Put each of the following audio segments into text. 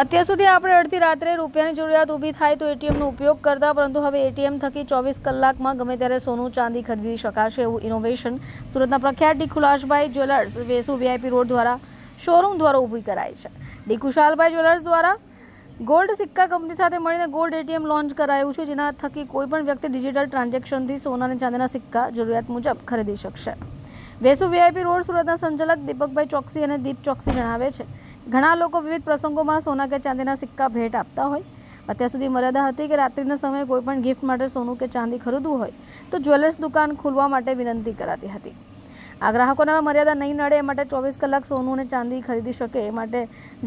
અત્યાર સુધી આપણે અડધી રાત્રે રૂપિયાની જરૂરિયાત ઊભી થાય તો એટીએમનો ઉપયોગ કરતા, પરંતુ હવે એટીએમ થકી ચોવીસ કલાકમાં ગમે ત્યારે સોનું, ચાંદી ખરીદી શકાશે એવું ઇનોવેશન સુરતના પ્રખ્યાત D ખુલાશભાઈ jewellers Vesu VIP road દ્વારા શોરૂમ દ્વારા ઊભી કરાઈ છે. ડી કુશાલભાઈ જ્વેલર્સ દ્વારા ગોલ્ડ સિક્કા કંપની સાથે મળીને ગોલ્ડ એટીએમ લોન્ચ કરાયું છે, જેના થકી કોઈપણ વ્યક્તિ ડિજિટલ ટ્રાન્ઝેક્શનથી સોના અને ચાંદીના સિક્કા જરૂરિયાત મુજબ ખરીદી શકશે. વેસુ વીઆઈપી રોડ સુરતના સંચાલક દીપકભાઈ ચોકસી અને દીપ ચોકસી જણાવે છે, ઘણા લોકો વિવિધ પ્રસંગોમાં સોના કે ચાંદીના સિક્કા ભેટ આપતા હોય. અત્યાર સુધી મર્યાદા હતી કે રાત્રિના સમયે કોઈપણ ગિફ્ટ માટે સોનું કે ચાંદી ખરીદવું હોય, તો જ્વેલર્સ દુકાન ખોલવા માટે વિનંતી કરાતી હતી. આ ગ્રાહકોને મર્યાદા નહીં નડે એ માટે ચોવીસ કલાક સોનું અને ચાંદી ખરીદી શકે એ માટે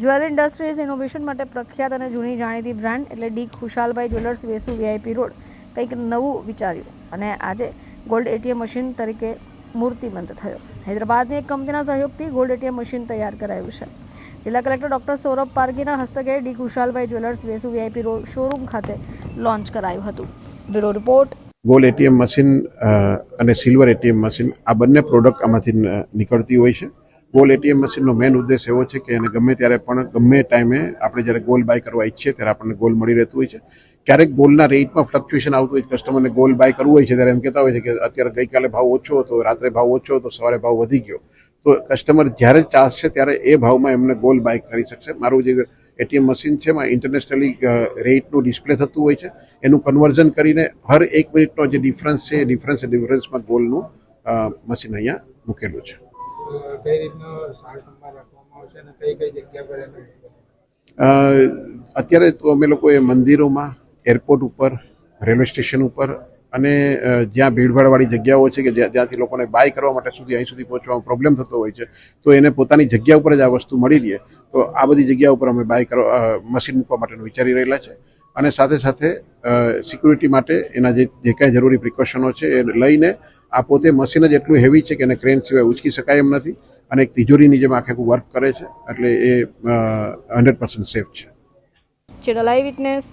જ્વેલરી ઇન્ડસ્ટ્રીઝ ઇનોવેશન માટે પ્રખ્યાત અને જૂની જાણીતી બ્રાન્ડ એટલે D Khushalbhai jewellers Vesu VIP road કંઈક નવું વિચાર્યું. અને આજે ગોલ્ડ એટીએમ મશીન તરીકે મૂર્તિમંત થયો. હૈદરાબાદની એક કંપનીના સહયોગથી ગોલ્ડ એટીએમ મશીન તૈયાર કરાયું છે. જિલ્લા કલેક્ટર ડોક્ટર સૌરભ પારગીના હસ્તકે D Khushalbhai jewellers Vesu VIP road showroom ખાતે લોન્ચ કરાયું હતું. Bureau report gold ATM machine અને સિલ્વર એટીએમ મશીન, આ બંને પ્રોડક્ટ આમાંથી નીકળતી હોય છે. ગોલ્ડ એટીએમ મશીનનો મેઇન ઉદ્દેશ એવો છે કે એને ગમે ત્યારે પણ, ગમે ટાઈમે આપણે જ્યારે ગોલ્ડ બાય કરવા ઈચ્છીએ ત્યારે આપણને ગોલ્ડ મળી રહેતું હોય છે. ક્યારેક ગોલ્ડના રેટમાં ફ્લક્ચ્યુએશન આવતું હોય કસ્ટમરને ગોલ્ડ બાય કરવું હોય છે ત્યારે એમ કહેતા હોય છે કે અત્યારે ગઈકાલે ભાવ ઓછો હતો, રાત્રે ભાવ ઓછો હતો, સવારે ભાવ વધી ગયો. તો કસ્ટમર જ્યારે ચાહશે ત્યારે એ ભાવમાં એમને ગોલ્ડ બાય કરી શકશે. મારું જે એટીએમ મશીન છે એમાં ઇન્ટરનેશનલી રેટનું ડિસ્પ્લે થતું હોય છે. એનું કન્વર્ઝન કરીને હર એક મિનિટનો જે ડિફરન્સ છે એ ડિફરન્સ ડિફરન્સમાં ગોલનું મશીન અહીંયા મૂકેલું છે. અત્યારે તો અમે લોકોએ મંદિરોમાં એરપોર્ટ ઉપર રેલવે સ્ટેશન ઉપર અને જ્યાં ભીડભાડવાળી જગ્યાઓ છે કે જ્યાં જ્યાંથી લોકોને બાય કરવા માટે સુધી અહીં સુધી પહોંચવામાં પ્રોબ્લેમ થતો હોય છે તો એને પોતાની જગ્યા ઉપર જ આ વસ્તુ મળી રહે. તો આ બધી જગ્યા ઉપર અમે બાય કરવા મશીન મૂકવા માટેનું વિચારી રહેલા છે. અને સાથે સાથે સિક્યુરિટી માટે એના જે જે કાંઈ જરૂરી પ્રિકોશનો છે એ લઈને આ પોતે મશીન જ એટલું હેવી છે કે એને ક્રેન સિવાય ઉચકી શકાય એમ નથી. અને એક તિજોરીની જેમ આખે વર્ક કરે છે. એટલે એ હંડ્રેડ પર્સન્ટ સેફ છે. Channel witness